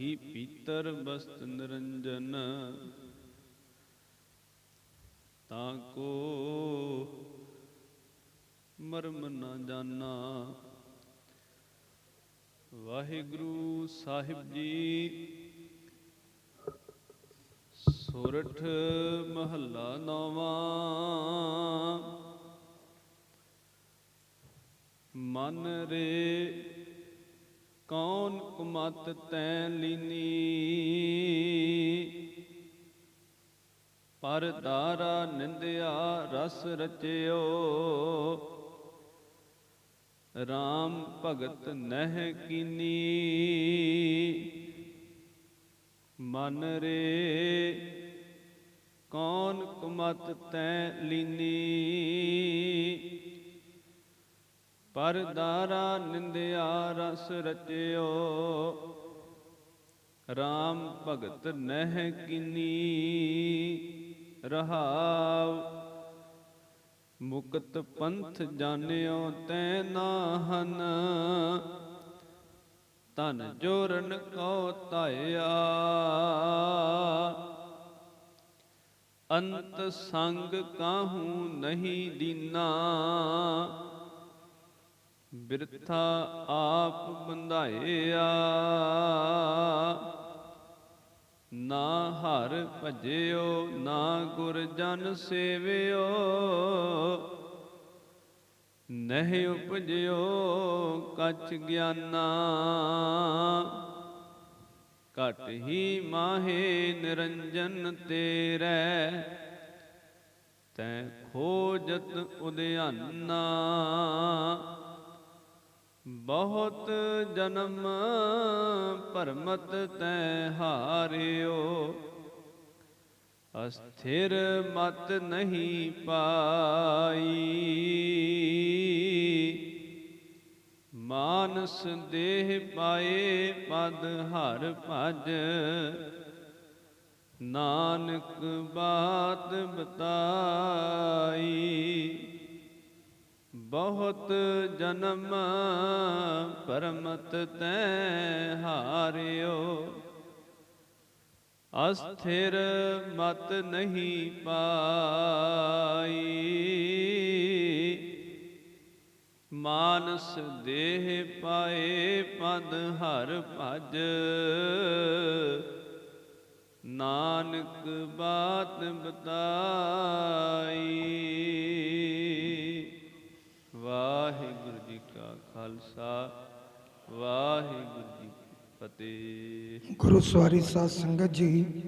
ਹੀ ਪੀਤਰ ਬਸਤ ਨਿਰੰਜਨ। ਤਾਂ ਕੋ ਮਰਮ ਨਾ ਜਾਣਾ ਵਾਹਿਗੁਰੂ ਸਾਹਿਬ ਜੀ, ਸੁਰਠ ਮਹੱਲਾ ਨਵਾਂ। ਮਨ ਰੇ ਕੌਣ ਕੁਮਤ ਤੈ ਲੀਨੀ? ਪਰ ਦਾਰਾ ਨਿੰਦਿਆ ਰਸ ਰਚਿਓ। RAM ਭਗਤ ਨਹਿ ਕੀਨੀ? ਮਨ ਰੇ ਕੌਣ ਕੁਮਤ ਤੈ ਲੀਨੀ? ਪਰ ਦਾਰਾ ਨਿੰਦਿਆ ਰਸ ਰਚਿਓ। RAM ਭਗਤ ਨਹਿ ਕੀਨੀ ਰਹਾਵ ਮੁਕਤ ਪੰਥ ਜਾਣਿਓ ਤੈ ਨਾਹਨ। ਤਨ ਜੋਰਨ ਕੋ ਧਾਇਆ। ਅੰਤ ਸੰਗ ਕਾਹੂ ਨਹੀਂ ਦੀਨਾ। ਬਿਰਥਾ ਆਪ ਬੰਧਾਇਆ। ਨਾ ਹਰ ਭਜਿਓ, ਨਾ ਗੁਰ ਜਨ ਸੇਵਿਓ। ਨਹਿ ਉਪਜਿਓ ਕਛ ਗਿਆਨਾ। ਘਟ ਹੀ ਮਾਹੇ ਨਿਰੰਜਨ ਤੇਰੇ। ਤੈ ਖੋਜਤ ਉਦਿਆਨਾ ਬਹੁਤ ਜਨਮ ਭਰਮਤ ਤੈ ਹਾਰਿਓ। ਅਸਥਿਰ ਮਤ ਨਹੀਂ ਪਾਈ। ਮਾਨਸ ਦੇਹ ਪਾਏ ਪਦ ਹਰ ਭਜ। ਨਾਨਕ ਬਾਤ ਬਤਾਈ। ਬਹੁਤ ਜਨਮ ਪਰਮਤ ਤੈ ਹਾਰਿਓ। ਅਸਥਿਰ ਮਤ ਨਹੀਂ ਪਾਈ। ਮਾਨਸ ਦੇਹ ਪਾਏ ਪਦ ਹਰ ਭਜ। ਨਾਨਕ ਬਾਤ ਬਤਾਈ। ਵਾਹਿਗੁਰੂ ਜੀ ਕੀ ਫਤਿਹ। ਗੁਰੂ ਸਵਾਰੀ ਸਾਧ ਸੰਗਤ ਜੀ